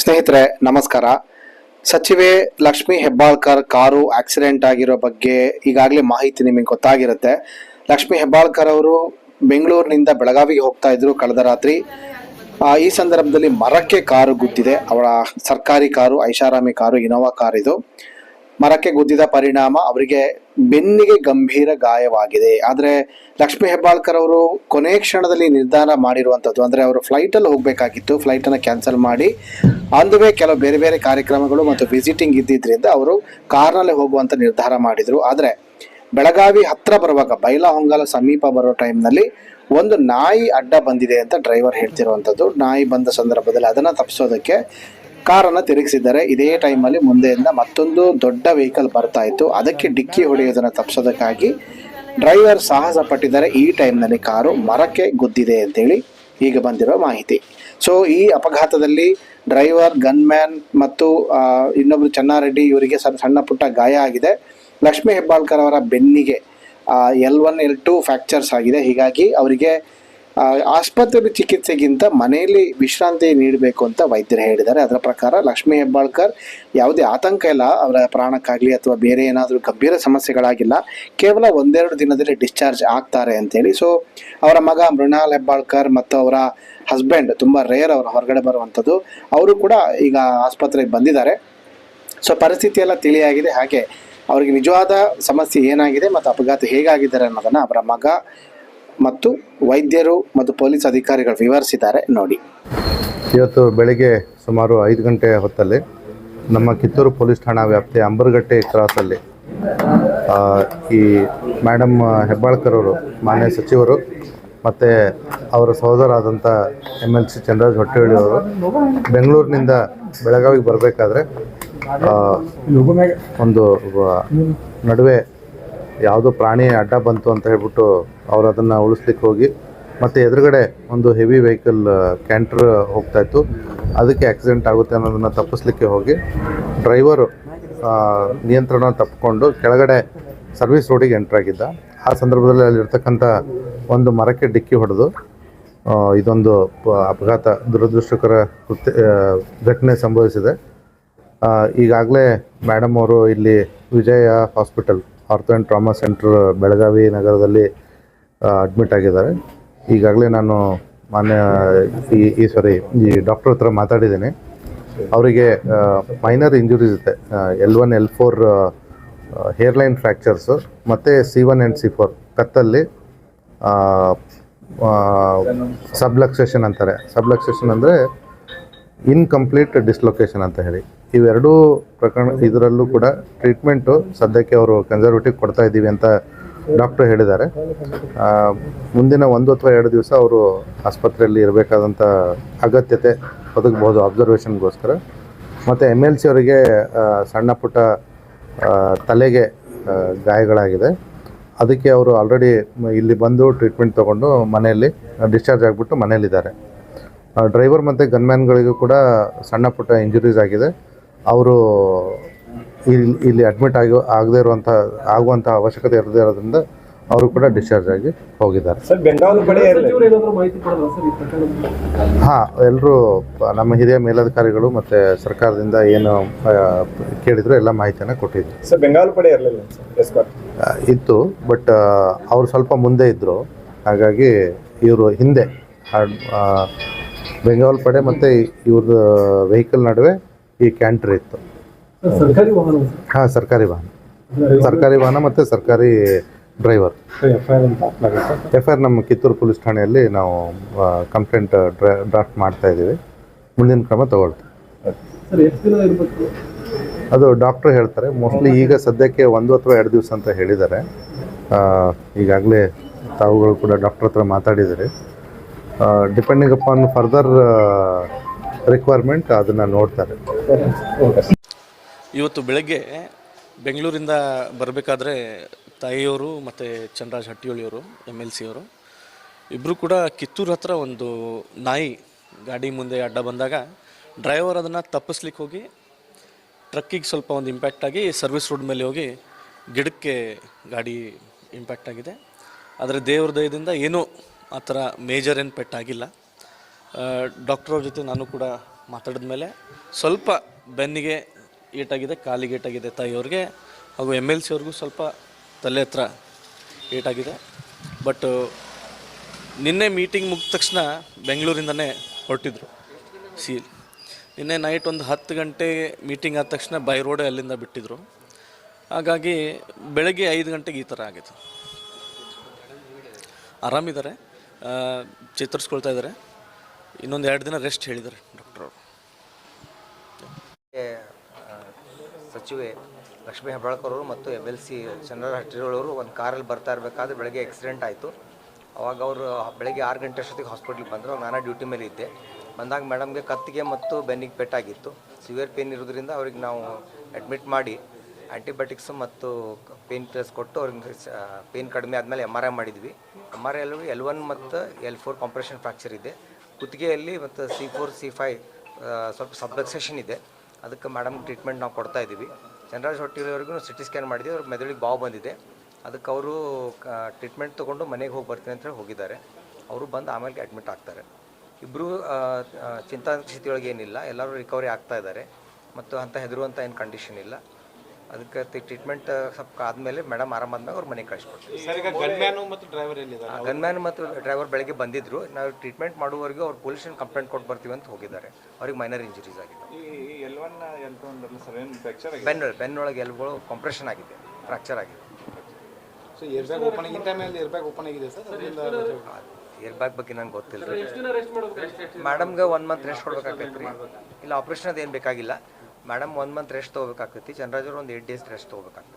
ಸ್ನೇಹಿತರೆ, ನಮಸ್ಕಾರ. ಸಚಿವೆ ಲಕ್ಷ್ಮಿ ಹೆಬ್ಬಾಳ್ಕರ್ ಕಾರು ಆಕ್ಸಿಡೆಂಟ್ ಆಗಿರೋ ಬಗ್ಗೆ ಈಗಾಗಲೇ ಮಾಹಿತಿ ನಿಮಗೆ ಗೊತ್ತಾಗಿರುತ್ತೆ. ಲಕ್ಷ್ಮಿ ಹೆಬ್ಬಾಳ್ಕರ್ ಅವರು ಬೆಂಗಳೂರಿನಿಂದ ಬೆಳಗಾವಿಗೆ ಹೋಗ್ತಾ ಇದ್ರು ಕಳೆದ ರಾತ್ರಿ. ಈ ಸಂದರ್ಭದಲ್ಲಿ ಮರಕ್ಕೆ ಕಾರು ಗುದ್ದಿದೆ. ಅವರ ಸರ್ಕಾರಿ ಕಾರು, ಐಷಾರಾಮಿ ಕಾರು, ಇನೋವಾ ಕಾರ್ ಇದು. ಮರಕ್ಕೆ ಗುದ್ದಿದ ಪರಿಣಾಮ ಅವರಿಗೆ ಬೆನ್ನಿಗೆ ಗಂಭೀರ ಗಾಯವಾಗಿದೆ. ಆದರೆ ಲಕ್ಷ್ಮೀ ಹೆಬ್ಬಾಳ್ಕರ್ ಅವರು ಕೊನೆ ಕ್ಷಣದಲ್ಲಿ ನಿರ್ಧಾರ ಮಾಡಿರುವಂಥದ್ದು ಅಂದರೆ ಅವರು ಫ್ಲೈಟಲ್ಲಿ ಹೋಗಬೇಕಾಗಿತ್ತು. ಫ್ಲೈಟನ್ನು ಕ್ಯಾನ್ಸಲ್ ಮಾಡಿ ಆನ್ ಕೆಲವು ಬೇರೆ ಬೇರೆ ಕಾರ್ಯಕ್ರಮಗಳು ಮತ್ತು ವಿಸಿಟಿಂಗ್ ಇದ್ದಿದ್ರಿಂದ ಅವರು ಕಾರ್ನಲ್ಲಿ ಹೋಗುವಂತ ನಿರ್ಧಾರ ಮಾಡಿದ್ರು. ಆದರೆ ಬೆಳಗಾವಿ ಹತ್ರ ಬರುವಾಗ, ಬೈಲಹೊಂಗಲ ಸಮೀಪ ಬರೋ ಟೈಮ್ನಲ್ಲಿ ಒಂದು ನಾಯಿ ಅಡ್ಡ ಬಂದಿದೆ ಅಂತ ಡ್ರೈವರ್ ಹೇಳ್ತಿರುವಂಥದ್ದು ನಾಯಿ ಬಂದ ಸಂದರ್ಭದಲ್ಲಿ ಅದನ್ನು ತಪ್ಪಿಸೋದಕ್ಕೆ ಕಾರನ್ನು ತಿರುಗಿಸಿದ್ದಾರೆ. ಇದೇ ಟೈಮಲ್ಲಿ ಮುಂದೆಯಿಂದ ಮತ್ತೊಂದು ದೊಡ್ಡ ವೆಹಿಕಲ್ ಬರ್ತಾ ಇತ್ತು. ಅದಕ್ಕೆ ಡಿಕ್ಕಿ ಹೊಡೆಯೋದನ್ನು ತಪ್ಪಿಸೋದಕ್ಕಾಗಿ ಡ್ರೈವರ್ ಸಾಹಸ ಪಟ್ಟಿದ್ದಾರೆ. ಈ ಟೈಮ್ನಲ್ಲಿ ಕಾರು ಮರಕ್ಕೆ ಗುದ್ದಿದೆ ಅಂತೇಳಿ ಈಗ ಬಂದಿರೋ ಮಾಹಿತಿ. ಸೊ ಈ ಅಪಘಾತದಲ್ಲಿ ಡ್ರೈವರ್, ಗನ್ಮ್ಯಾನ್ ಮತ್ತು ಇನ್ನೊಬ್ರು ಚೆನ್ನಾರೆಡ್ಡಿ ಇವರಿಗೆ ಸಣ್ಣ ಸಣ್ಣ ಪುಟ್ಟ ಗಾಯ ಆಗಿದೆ. ಲಕ್ಷ್ಮೀ ಹೆಬ್ಬಾಳ್ಕರ್ ಅವರ ಬೆನ್ನಿಗೆ L one L two fractures ಆಗಿದೆ. ಹೀಗಾಗಿ ಅವರಿಗೆ ಆಸ್ಪತ್ರೆ ಚಿಕಿತ್ಸೆಗಿಂತ ಮನೆಯಲ್ಲಿ ವಿಶ್ರಾಂತಿ ನೀಡಬೇಕು ಅಂತ ವೈದ್ಯರು ಹೇಳಿದ್ದಾರೆ. ಅದರ ಪ್ರಕಾರ ಲಕ್ಷ್ಮೀ ಹೆಬ್ಬಾಳ್ಕರ್ ಯಾವುದೇ ಆತಂಕ ಇಲ್ಲ, ಅವರ ಪ್ರಾಣಕ್ಕಾಗಲಿ ಅಥವಾ ಬೇರೆ ಏನಾದರೂ ಗಂಭೀರ ಸಮಸ್ಯೆಗಳಾಗಿಲ್ಲ, ಕೇವಲ ಒಂದೆರಡು ದಿನದಲ್ಲಿ ಡಿಸ್ಚಾರ್ಜ್ ಆಗ್ತಾರೆ ಅಂತೇಳಿ ಸೊ ಅವರ ಮಗ ಮೃಣಾಲ್ ಹೆಬ್ಬಾಳ್ಕರ್ ಮತ್ತು ಅವರ ಹಸ್ಬೆಂಡ್ ತುಂಬ ರೇರ್ ಅವರು ಹೊರಗಡೆ ಬರುವಂಥದ್ದು. ಅವರು ಕೂಡ ಈಗ ಆಸ್ಪತ್ರೆಗೆ ಬಂದಿದ್ದಾರೆ. ಸೊ ಪರಿಸ್ಥಿತಿ ಎಲ್ಲ ತಿಳಿಯಾಗಿದೆ. ಹಾಗೆ ಅವರಿಗೆ ನಿಜವಾದ ಸಮಸ್ಯೆ ಏನಾಗಿದೆ ಮತ್ತು ಅಪಘಾತ ಹೇಗಾಗಿದ್ದಾರೆ ಅನ್ನೋದನ್ನು ಅವರ ಮಗ ಮತ್ತು ವೈದ್ಯರು ಮತ್ತು ಪೊಲೀಸ್ ಅಧಿಕಾರಿಗಳು ವಿವರಿಸಿದ್ದಾರೆ ನೋಡಿ. ಇವತ್ತು ಬೆಳಿಗ್ಗೆ ಸುಮಾರು ಐದು ಗಂಟೆ ಹೊತ್ತಲ್ಲಿ ನಮ್ಮ ಕಿತ್ತೂರು ಪೊಲೀಸ್ ಠಾಣಾ ವ್ಯಾಪ್ತಿಯ ಅಂಬರ್ಗಟ್ಟೆ ಕ್ರಾಸಲ್ಲಿ ಈ ಮೇಡಮ್ ಹೆಬ್ಬಾಳ್ಕರ್ ಅವರು, ಮಾನ್ಯ ಸಚಿವರು ಮತ್ತು ಅವರ ಸಹೋದರಾದಂಥ M L C Chandraraj Hottehalli ಅವರು ಬೆಂಗಳೂರಿನಿಂದ ಬೆಳಗಾವಿಗೆ ಬರಬೇಕಾದ್ರೆ ಒಂದು ನಡುವೆ ಯಾವುದೋ ಪ್ರಾಣಿ ಅಡ್ಡ ಬಂತು ಅಂತ ಹೇಳ್ಬಿಟ್ಟು ಅವರು ಅದನ್ನು ಉಳಿಸ್ಲಿಕ್ಕೆ ಹೋಗಿ, ಮತ್ತು ಎದುರುಗಡೆ ಒಂದು ಹೆವಿ ವೆಹಿಕಲ್ ಕ್ಯಾಂಟ್ರ್ ಹೋಗ್ತಾ ಇತ್ತು. ಅದಕ್ಕೆ ಆಕ್ಸಿಡೆಂಟ್ ಆಗುತ್ತೆ ಅನ್ನೋದನ್ನು ತಪ್ಪಿಸ್ಲಿಕ್ಕೆ ಹೋಗಿ ಡ್ರೈವರು ನಿಯಂತ್ರಣ ತಪ್ಪಿಕೊಂಡು ಕೆಳಗಡೆ ಸರ್ವಿಸ್ ರೋಡಿಗೆ ಎಂಟ್ರ್ ಆಗಿದ್ದ. ಆ ಸಂದರ್ಭದಲ್ಲಿ ಅಲ್ಲಿರ್ತಕ್ಕಂಥ ಒಂದು ಮರಕ್ಕೆ ಡಿಕ್ಕಿ ಹೊಡೆದು ಇದೊಂದು ಅಪಘಾತ ದುರದೃಷ್ಟಕರ ಕೃತ್ಯ ಘಟನೆ ಸಂಭವಿಸಿದೆ. ಈಗಾಗಲೇ ಮೇಡಮ್ ಅವರು ಇಲ್ಲಿ Vijaya hospital ortho and trauma centre Belagavi ನಗರದಲ್ಲಿ ಅಡ್ಮಿಟ್ ಆಗಿದ್ದಾರೆ. ಈಗಾಗಲೇ ನಾನು ಮಾನ್ಯ, ಈ ಈ ಸಾರಿ ಈ ಡಾಕ್ಟರ್ ಹತ್ರ ಮಾತಾಡಿದ್ದೀನಿ. ಅವರಿಗೆ ಮೈನರ್ ಇಂಜುರೀಸ್ ಇದೆ. L one L four hairline fractures ಮತ್ತು C one and C four ಕತ್ತಲ್ಲಿ subluxation ಅಂತಾರೆ. ಸಬ್ಲಕ್ಸೇಷನ್ ಅಂದರೆ ಇನ್ಕಂಪ್ಲೀಟ್ ಡಿಸ್ಲೊಕೇಶನ್ ಅಂತ ಹೇಳಿ. ಇವೆರಡೂ ಪ್ರಕರಣ, ಇದರಲ್ಲೂ ಕೂಡ ಟ್ರೀಟ್ಮೆಂಟು ಸದ್ಯಕ್ಕೆ ಅವರು ಕನ್ಸರ್ವೇಟಿವ್ ಕೊಡ್ತಾ ಇದ್ದೀವಿ ಅಂತ ಡಾಕ್ಟರ್ ಹೇಳಿದ್ದಾರೆ. ಮುಂದಿನ ಒಂದು ಅಥವಾ ಎರಡು ದಿವಸ ಅವರು ಆಸ್ಪತ್ರೆಯಲ್ಲಿ ಇರಬೇಕಾದಂಥ ಅಗತ್ಯತೆ ಒದಗಬಹುದು ಅಬ್ಸರ್ವೇಷನ್ಗೋಸ್ಕರ ಮತ್ತು ಎಂ ಎಲ್ ಸಿ ಅವರಿಗೆ ಸಣ್ಣ ಪುಟ್ಟ ತಲೆಗೆ ಗಾಯಗಳಾಗಿದೆ. ಅದಕ್ಕೆ ಅವರು ಆಲ್ರೆಡಿ ಇಲ್ಲಿ ಬಂದು ಟ್ರೀಟ್ಮೆಂಟ್ ತೊಗೊಂಡು ಮನೆಯಲ್ಲಿ ಡಿಸ್ಚಾರ್ಜ್ ಆಗಿಬಿಟ್ಟು ಮನೆಯಲ್ಲಿದ್ದಾರೆ. ಡ್ರೈವರ್ ಮತ್ತು ಗನ್ಮ್ಯಾನ್ಗಳಿಗೂ ಕೂಡ ಸಣ್ಣ ಪುಟ್ಟ ಇಂಜುರೀಸ್ ಆಗಿದೆ. ಅವರು ಇಲ್ಲಿ ಇಲ್ಲಿ ಅಡ್ಮಿಟ್ ಆಗಿ ಆಗದೇ ಇರುವಂಥ ಆಗುವಂಥ ಅವಶ್ಯಕತೆ ಇರದೇ ಇರೋದ್ರಿಂದ ಅವರು ಕೂಡ ಡಿಸ್ಚಾರ್ಜ್ ಆಗಿ ಹೋಗಿದ್ದಾರೆ. ಹಾಂ ಎಲ್ಲರೂ ನಮ್ಮ ಹಿರಿಯ ಮೇಲಧಿಕಾರಿಗಳು ಮತ್ತು ಸರ್ಕಾರದಿಂದ ಏನು ಕೇಳಿದ್ರು ಎಲ್ಲ ಮಾಹಿತಿಯನ್ನು ಕೊಟ್ಟಿದ್ರು. ಬೆಂಗಾವಲು ಪಡೆ ಇರಲಿಲ್ಲ ಸರ್ ಇತ್ತು ಬಟ್ ಅವರು ಸ್ವಲ್ಪ ಮುಂದೆ ಇದ್ದರು ಹಾಗಾಗಿ ಇವರು ಹಿಂದೆ ಬೆಂಗಾವಲ್ ಪಡೆ ಮತ್ತು ಇವ್ರದ್ದು ವೆಹಿಕಲ್ ನಡುವೆ ಈ ಕ್ಯಾಂಟರ್ ಇತ್ತು. ಹಾಂ ಸರ್ಕಾರಿ ವಾಹನ. ಸರ್ಕಾರಿ ವಾಹನ ಮತ್ತು ಸರ್ಕಾರಿ ಡ್ರೈವರ್ ಎಫ್ ಐ ಆರ್ ನಮ್ಮ ಕಿತ್ತೂರು ಪೊಲೀಸ್ ಠಾಣೆಯಲ್ಲಿ ನಾವು ಕಂಪ್ಲೇಂಟ್ ಡ್ರಾಫ್ಟ್ ಮಾಡ್ತಾ ಇದ್ದೀವಿ. ಮುಂದಿನ ಕ್ರಮ ತಗೊಳ್ತೀವಿ. ಅದು ಡಾಕ್ಟರ್ ಹೇಳ್ತಾರೆ. ಮೋಸ್ಟ್ಲಿ ಈಗ ಸದ್ಯಕ್ಕೆ ಒಂದು ಅಥವಾ ಎರಡು ದಿವಸ ಅಂತ ಹೇಳಿದ್ದಾರೆ. ಈಗಾಗಲೇ ತಾವುಗಳು ಕೂಡ ಡಾಕ್ಟ್ರ್ ಹತ್ರ ಮಾತಾಡಿದ್ದೀರಿ. ಡಿಪೆಂಡಿಂಗ್ ಅಪಾನ್ ಫರ್ದರ್ ರಿಕ್ವೈರ್ಮೆಂಟ್ ಅದನ್ನು ನೋಡ್ತಾರೆ. ಇವತ್ತು ಬೆಳಗ್ಗೆ ಬೆಂಗಳೂರಿಂದ ಬರಬೇಕಾದ್ರೆ ತಾಯಿಯವರು ಮತ್ತು ಚಂದ್ರರಾಜ್ ಹಟ್ಟಿಯೊಳಿಯವರು ಎಂ ಎಲ್ ಸಿ ಅವರು ಇಬ್ಬರು ಕೂಡ ಕಿತ್ತೂರು ಹತ್ರ ಒಂದು ನಾಯಿ ಗಾಡಿ ಮುಂದೆ ಅಡ್ಡ ಬಂದಾಗ ಡ್ರೈವರ್ ಅದನ್ನು ತಪ್ಪಿಸ್ಲಿಕ್ಕೆ ಹೋಗಿ ಟ್ರಕ್ಕಿಗೆ ಸ್ವಲ್ಪ ಒಂದು ಇಂಪ್ಯಾಕ್ಟ್ ಆಗಿ ಸರ್ವಿಸ್ ರೋಡ್ ಮೇಲೆ ಹೋಗಿ ಗಿಡಕ್ಕೆ ಗಾಡಿ ಇಂಪ್ಯಾಕ್ಟ್ ಆಗಿದೆ. ಆದರೆ ದೇವ್ರ ದಯದಿಂದ ಏನೂ ಆ ಥರ ಮೇಜರ್ ಏನು ಪೆಟ್ಟಾಗಿಲ್ಲ. ಡಾಕ್ಟ್ರವ್ರ ಜೊತೆ ನಾನು ಕೂಡ ಮಾತಾಡಿದ ಮೇಲೆ ಸ್ವಲ್ಪ ಬೆನ್ನಿಗೆ ಏಟಾಗಿದೆ, ಕಾಲಿಗೆ ಏಟಾಗಿದೆ ತಾಯಿಯವ್ರಿಗೆ ಹಾಗೂ ಎಂ ಎಲ್ ಸಿ ಅವ್ರಿಗೂ ಸ್ವಲ್ಪ ತಲೆ ಹತ್ರ ಏಟಾಗಿದೆ. ಬಟ್ ನಿನ್ನೆ ಮೀಟಿಂಗ್ ಮುಗಿದ ತಕ್ಷಣ ಬೆಂಗಳೂರಿಂದನೇ ಹೊರಟಿದ್ರು ಸಿ ನಿನ್ನೆ ನೈಟ್ ಒಂದು ಹತ್ತು ಗಂಟೆ ಮೀಟಿಂಗ್ ಆದ ತಕ್ಷಣ ಬೈ ರೋಡೆ ಅಲ್ಲಿಂದ ಬಿಟ್ಟಿದ್ರು. ಹಾಗಾಗಿ ಬೆಳಗ್ಗೆ ಐದು ಗಂಟೆಗೆ ಈ ಥರ ಆಗಿತ್ತು. ಆರಾಮಿದ್ದಾರೆ ಚೇತರಿಸ್ಕೊಳ್ತಾ ಇದ್ದಾರೆ. ಇನ್ನೊಂದು ಎರಡು ದಿನ ರೆಸ್ಟ್ ಹೇಳಿದ್ದಾರೆ ಡಾಕ್ಟರ್ ಅವರು. ಸಚಿವೆ ಲಕ್ಷ್ಮೀ ಹೆಬ್ಬಾಳ್ಕರ್ ಅವರು ಮತ್ತು ಎಂ ಎಲ್ ಸಿ ಚಂದ್ರ ಹಟ್ಟಿರೋಳವರು ಒಂದು ಕಾರಲ್ಲಿ ಬರ್ತಾ ಇರಬೇಕಾದ್ರೆ ಬೆಳಗ್ಗೆ ಆಕ್ಸಿಡೆಂಟ್ ಆಯಿತು. ಅವಾಗ ಅವರು ಬೆಳಗ್ಗೆ ಆರು ಗಂಟೆ ಅಷ್ಟೊತ್ತಿಗೆ ಹಾಸ್ಪಿಟ್ಲಿಗೆ ಬಂದರು. ನಾನು ಡ್ಯೂಟಿ ಮೇಲೆ ಇದ್ದೆ. ಬಂದಾಗ ಮೇಡಮ್ಗೆ ಕತ್ತಿಗೆ ಮತ್ತು ಬೆನ್ನಿಗೆ ಪೆಟ್ಟಾಗಿತ್ತು. ಸಿವಿಯರ್ ಪೇನ್ ಇರೋದ್ರಿಂದ ಅವ್ರಿಗೆ ನಾವು ಅಡ್ಮಿಟ್ ಮಾಡಿ ಆ್ಯಂಟಿಬಯೋಟಿಕ್ಸು ಮತ್ತು ಪೇನ್ ಕಿಲ್ಲರ್ಸ್ ಕೊಟ್ಟು ಅವ್ರಿಗೆ ಪೇನ್ ಕಡಿಮೆ ಆದಮೇಲೆ ಎಂ ಆರ್ ಐ ಮಾಡಿದ್ವಿ. ಎಂ ಆರ್ ಐ ಅಲ್ಲಿ ಎಲ್ ಒನ್ ಮತ್ತು ಎಲ್ ಫೋರ್ ಕಾಂಪ್ರೆಷನ್ ಫ್ರಾಕ್ಚರ್ ಇದೆ. ಕುತ್ತಿಗೆಯಲ್ಲಿ ಮತ್ತು ಸಿ ಫೋರ್ ಸಿ ಫೈ ಸ್ವಲ್ಪ ಸಬ್ಲಕ್ಸೇಷನ್ ಇದೆ. ಅದಕ್ಕೆ ಮೇಡಮ್ ಟ್ರೀಟ್ಮೆಂಟ್ ನಾವು ಕೊಡ್ತಾ ಇದ್ದೀವಿ. ಜನರಲ್ ಹೊಟ್ಟಿಲವರೆಗೂ ಸಿ ಟಿ ಸ್ಕ್ಯಾನ್ ಮಾಡಿದ್ವಿ. ಅವ್ರ ಮೆದುಳಿಗೆ ಬಾವು ಬಂದಿದೆ. ಅದಕ್ಕೆ ಅವರು ಟ್ರೀಟ್ಮೆಂಟ್ ತೊಗೊಂಡು ಮನೆಗೆ ಹೋಗಿ ಬರ್ತೀನಿ ಅಂತ ಹೇಳಿ ಹೋಗಿದ್ದಾರೆ. ಅವರು ಬಂದು ಆಮೇಲೆ ಅಡ್ಮಿಟ್ ಆಗ್ತಾರೆ. ಇಬ್ಬರು ಚಿಂತಾ ಸ್ಥಿತಿಯೊಳಗೆ ಏನಿಲ್ಲ. ಎಲ್ಲರೂ ರಿಕವರಿ ಆಗ್ತಾ ಇದ್ದಾರೆ. ಮತ್ತು ಅಂತ ಹೆದರುವಂಥ ಏನು ಕಂಡೀಷನ್ ಇಲ್ಲ. ಅದಕ್ಕೆ ಟ್ರೀಟ್ಮೆಂಟ್ ಸ್ವಲ್ಪ ಆದಮೇಲೆ ಮೇಡಮ್ ಆರಾಮಾದ್ಮೇಲೆ ಅವ್ರ ಮನೆಗೆ ಕಳಿಸ್ಕೊಡ್ತೀವಿ ಸರ್ ಈಗ ಗನ್ಮ್ಯಾನು ಮತ್ತು ಡ್ರೈವರ್ ಎಲ್ಲಿದ್ದಾರೆ? ಗನ್ಮ್ಯಾನ್ ಮತ್ತು ಡ್ರೈವರ್ ಬೆಳಗ್ಗೆ ಬಂದಿದ್ರು. ನಾವು ಟ್ರೀಟ್ಮೆಂಟ್ ಮಾಡುವವರೆಗೂ ಅವ್ರು ಪೊಲೀಸ್ ಕಂಪ್ಲೇಂಟ್ ಕೊಟ್ಟು ಬರ್ತೀವಿ ಅಂತ ಹೋಗಿದ್ದಾರೆ. ಅವ್ರಿಗೆ ಮೈನರ್ ಇಂಜುರೀಸ್ ಆಗಿದೆ ಈ ಎಲ್ ಒನ್ ಎಲ್ ಟು ಅಂದ್ರಲ್ಲ ಸರ್ ಏನು ಫ್ರಾಕ್ಚರ್ ಆಗಿದೆ? ಬೆನ್ನ ಬೆನ್ನೊಳಗೆ ಎಲ್ಗಳು ಕಾಂಪ್ರೆಷನ್ ಆಗಿದೆ ಫ್ರಾಕ್ಚರ್ ಆಗಿದೆ. ಸೊ ಏರ್ ಬ್ಯಾಗ್ ಓಪನ್ ಆಗಿದೆ ಸರ್? ಅದರಿಂದ ಏರ್ ಬಗ್ಗೆ ನಂಗೆ ಗೊತ್ತಿಲ್ಲ ಎಷ್ಟು ದಿನ ರೆಸ್ಟ್ ಮಾಡ್ಬೇಕು? ಮೇಡಮ್ಗೆ ಒನ್ ಮಂತ್ ರೆಸ್ಟ್ ಕೊಡ್ಬೇಕಾಗೈತೆ ರೀ ಇಲ್ಲ ಆಪ್ರೇಷನ್ ಅದೇನು ಬೇಕಾಗಿಲ್ಲ. ಮೇಡಮ್ ಒನ್ ಮಂತ್ ರೆಸ್ಟ್ ತೊಗೋಬೇಕಾಗ್ತೈತಿ. ಚಂದ್ರಾಜ್ ಅವ್ರು ಒಂದು ಏಟ್ ಡೇಸ್ ರೆಸ್ಟ್ ತೊಗೋಬೇಕಾಗ್ತೈತಿ.